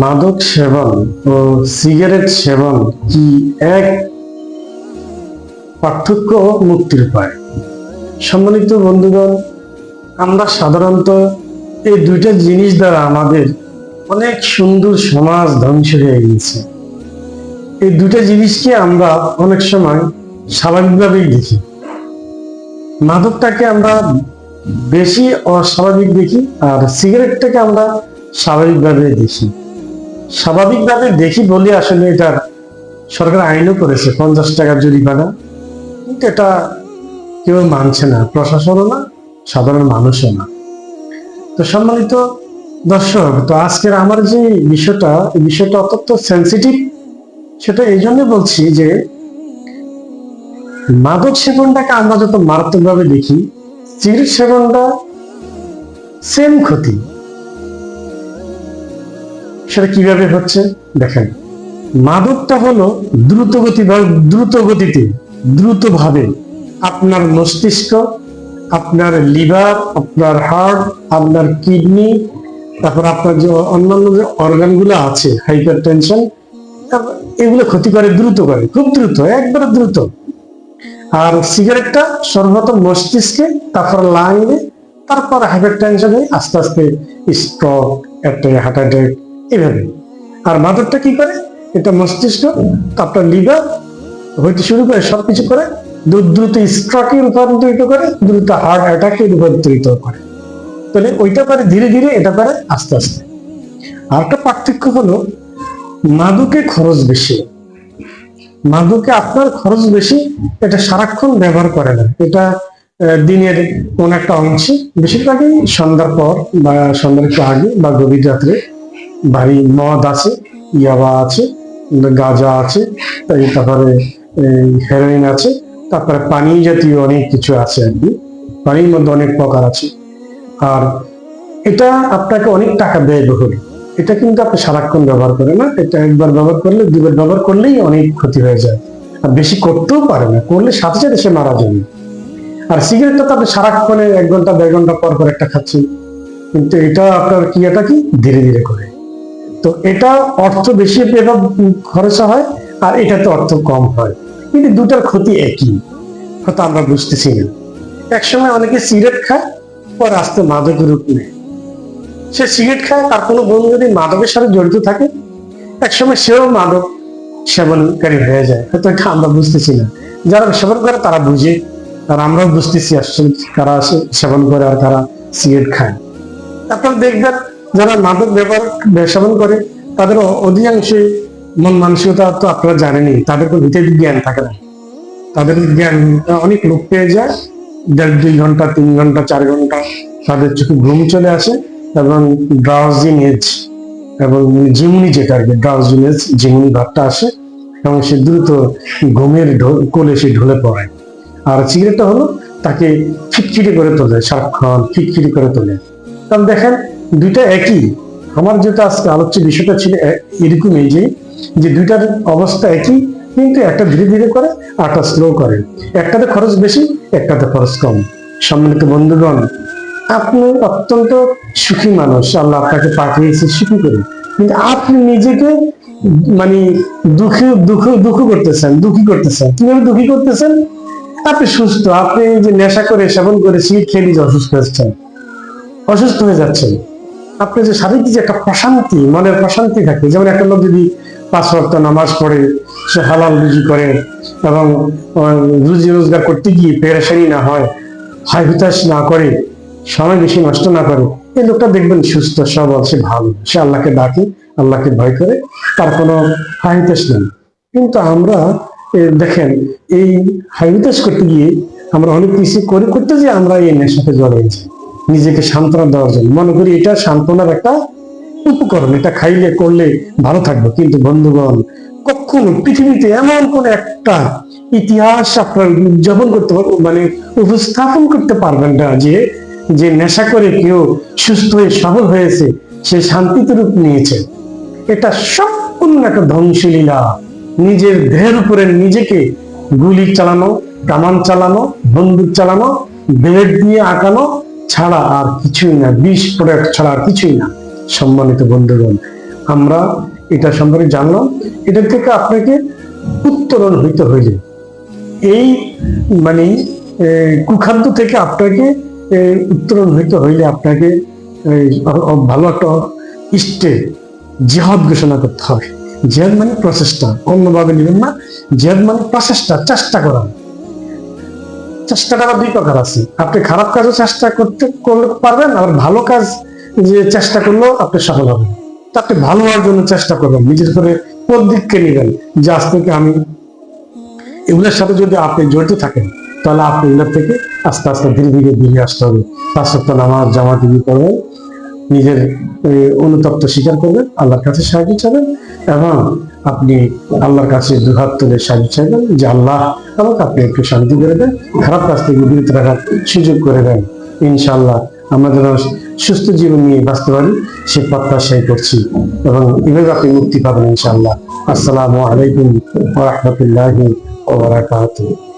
মাদক সেবন ও সিগারেট সেবন কি এক পার্থক্য মুক্তির উপায়? সম্মানিত বন্ধুগণ, আমরা সাধারণত এই দুইটা জিনিস দ্বারা আমাদের অনেক সুন্দর সমাজ ধ্বংস হয়ে গেছে এই দুইটা জিনিসকে আমরা অনেক সময় স্বাভাবিকভাবেই দেখি। মাদকটাকে আমরা বেশি অস্বাভাবিক দেখি আর সিগারেটটাকে আমরা স্বাভাবিকভাবে দেখি। স্বাভাবিকভাবে দেখি বলে আসলে এটা সরকার আইনও করেছে, পঞ্চাশ টাকা জরিমানা কিন্তু এটা কেউ মানছে না, প্রশাসনও না, সাধারণ মানুষও না। তো সম্মানিত দর্শক, তো আজকের আমার যে বিষয়টা, এই বিষয়টা অত্যন্ত সেন্সিটিভ সেটা এই জন্য বলছি যে মাদক সেবনটাকে আমরা যত মারাত্মকভাবে দেখি সিগারেট সেবনটা সেম ক্ষতি। সেটা কীভাবে হচ্ছে? দেখেন, মাদকটা হলো দ্রুত গতি দ্রুত গতিতে দ্রুত ভাবে আপনার মস্তিষ্ক, আপনার লিভার, আপনার হার্ট আপনার কিডনি, তারপর আপনার যে অন্যান্য যে অর্গানগুলো আছে হাইপার টেনশন এগুলো ক্ষতি করে, দ্রুত করে, খুব দ্রুত, একবারে দ্রুত। আর সিগারেটটা সর্বপ্রথম মস্তিষ্কে, তারপর লাংয়ে তারপর হাইপার টেনশনে আস্তে আস্তে স্ট্রোক, একটা হার্ট অ্যাটাক এভাবে। আর মাদকটা কি করে? এটা মস্তিষ্ক, আপনার লিভার হইতে শুরু করে সবকিছু করে, দ্রুত স্ট্রোকে রূপান্তরিত করে, দ্রুত হার্ট অ্যাটাকে রূপান্তরিত করে। তাহলে ওইটা করে, ধীরে ধীরে এটা করে, আস্তে আস্তে। আর একটা পার্থক্য হলো, মাদুকে খরচ বেশি। মাদুকে আপনার খরচ বেশি, এটা সারাক্ষণ ব্যবহার করে না। এটা দিনের কোন একটা অংশে, বেশিরভাগই সন্ধ্যার পর বা সন্ধ্যার একটু আগে বা গভীর রাত্রে ভারী মদ আছে, ইয়াবা আছে, গাঁজা আছে তাই তারপরে হেরোইন আছে, তারপরে পানি জাতীয় অনেক কিছু আছে আর কি। পানির মধ্যে অনেক প্রকার আছে। আর এটা আপনাকে অনেক টাকা ব্যয়বহুল এটা কিন্তু আপনি সারাক্ষণ ব্যবহার করে না। এটা একবার ব্যবহার করলে দুবার ব্যবহার করলেই অনেক ক্ষতি হয়ে যায়। আর বেশি করতেও পারে না। করলে সাথে সাথে সে মারা যাবে। আর সিগারেটটা তো আপনি সারাক্ষণে এক ঘণ্টা, দেড় ঘণ্টা পর পর একটা খাচ্ছেন। কিন্তু এটা আপনার ক্রিয়াটা কি? ধীরে ধীরে করে। তো এটা অর্থ বেশি এবার খরচ হয় আর এটাতে অর্থ কম হয়। কিন্তু দুটার ক্ষতি একই, হয়তো আমরা বুঝতেছি না। একসময় অনেকে সিগারেট খায়, পর আস্তে মাদকের রূপ নেয়। সে সিগারেট খায়, তার কোনো বন্ধু যদি মাদকের সাথে জড়িত থাকে, একসময় সেও মাদক সেবনকারী হয়ে যায়। হয়তো এটা আমরা বুঝতেছি না। যারা সেবন করে, তারা বুঝে। আর আমরাও বুঝতেছি আসলে কারা সেবন করে আর কারা সিগারেট খায়। আপনারা দেখবেন যারা মাদক ব্যবহার সেবন করে তাদের অধিকাংশই মন মানসিকতা তো আপনারা জানেনই তাদের কোনো ভিতরে জ্ঞান থাকে না। তাদের জ্ঞান অনেক লোক পেয়ে যায়, দেড় দুই ঘণ্টা, তিন ঘণ্টা, চার ঘণ্টা তাদের চোখে ঘুম চলে আসে এবং ড্রাউজিনেজ এবং জিমুনি যেটা আর কি ড্রাউজিনেজ জিমুনি ভাবটা আসে এবং সে দ্রুত ঘুমের কোলে সে ঢলে পড়ে। আর সিগারেটটা হলো তাকে খিটখিটে করে তোলে, সারাক্ষণ খিটখিটে করে তোলে। কারণ দেখেন দুইটা একই। আমার যেটা আজকে আলোচ্য বিষয়টা ছিল এ- এরকমই যে যে দুইটার অবস্থা একই, কিন্তু একটা ধীরে ধীরে করে, আরটা স্লো করে। একটাতে খরচ বেশি, একটাতে খরচ কম। সম্মানিত বন্ধুগণ, আপনি অত্যন্ত সুখী মানুষ। আল্লাহ আপনাকে পাঠিয়েছে সুখী করে। কিন্তু আপনি নিজেকে মানে দুঃখী, দুঃখ দুঃখ করতেছেন, দুঃখী করতেছেন। কীভাবে দুঃখী করতেছেন? আপনি সুস্থ, আপনি যে নেশা করে, সেবন করে সিট খেয়ে নিজে অসুস্থ হচ্ছেন অসুস্থ হয়ে যাচ্ছেন। আপনি যে শারীরিক যে একটা প্রশান্তি, মনের প্রশান্তি থাকে, যেমন একটা লোক যদি পাঁচ ওয়াক্ত নামাজ পড়ে, সে হালাল রুজি করে এবং রুজি রোজগার করতে গিয়ে পেরেশানি না হয় হাই হুতাশ না করে, সময় বেশি নষ্ট না করে, এই লোকটা দেখবেন সুস্থ, সবল, সে ভালো। সে আল্লাহকে ডাকে, আল্লাহকে ভয় করে, তার কোনো হাই হুতাশ নেই। কিন্তু আমরা দেখেন, এই হাই হুতাশ করতে গিয়ে আমরা অনেক কিছু করে, করতে যে আমরা এই নেশাতে জড়িয়েছি নিজেকে সান্ত্বনা দেওয়ার জন্য। মনে করি এটা সান্ত্বনার একটা উপকরণ। এটা খাইলে, করলে ভালো থাকবে। কিন্তু বন্ধুগণ, কখনো পৃথিবীতে এমন কোন একটা ইতিহাস আপনার উদযাপন করতে পার- মানে উপস্থাপন করতে পারবেন না যে যে নেশা করে কেউ সুস্থ হয়ে সবল হয়েছে, সে শান্তিতে রূপ নিয়েছে। এটা সম্পূর্ণ একটা ধ্বংসলীলা। নিজের দেহের উপরে নিজেকে গুলি চালানো, কামান চালানো, বন্দুক চালানো, ব্লেড দিয়ে আঁকানো ছাড়া আর কিছুই না, বিষ প্রোডাক্ট ছাড়া আর কিছুই না, সম্মানিত বন্ধুগণ। আমরা এটা সম্পর্কে জানলাম এটা থেকে আপনাকে উত্তরণ হইতে হইলে, এই মানে কুখাদ্য থেকে আপনাকে উত্তরণ হইতে হইলে আপনাকে ভালো একটা স্টেপ জেহাদ ঘোষণা করতে হবে। জেহাদ মানে প্রচেষ্টা, অন্যভাবে নেবেন না। জেহাদ মানে প্রচেষ্টা, চেষ্টা করা। চেষ্টাটা দুই প্রকার আছে। আপনি খারাপ কাজও চেষ্টা করতে পারবেন আর ভালো কাজ যে চেষ্টা করলেও আপনি সফল হবেন। তো আপনি ভালো হওয়ার জন্য চেষ্টা করবেন, নিজের করে কোন দিককে নেবেন যে আজ থেকে আমি এগুলোর সাথে যদি আপনি জড়িত থাকেন, তাহলে আপনি এগুলোর থেকে আস্তে আস্তে ধীরে ধীরে বেরিয়ে আসতে হবে। তার সত্ত্বে আমার জামা দিবি করবেন নিজের অনুতপ্ত স্বীকার করবেন, আল্লাহর কাছে সাহায্য চাবেন এবং আপনি আল্লাহর কাছে দুহাত তুলে সাহায্য চাইবেন যে আল্লাহ আমাকে আপনি একটু শান্তি করে দেন, খারাপ কাজ থেকে বিরত রাখার সুযোগ করে দেন। ইনশাল্লাহ আমরা যেন সুস্থ জীবন নিয়ে বাঁচতে পারি, সে প্রত্যাশাই করছি, এবং এভাবে আপনি মুক্তি পাবেন ইনশাল্লাহ আসসালামু আলাইকুম রাহমাতুল্লাহি বারাকাতুহু।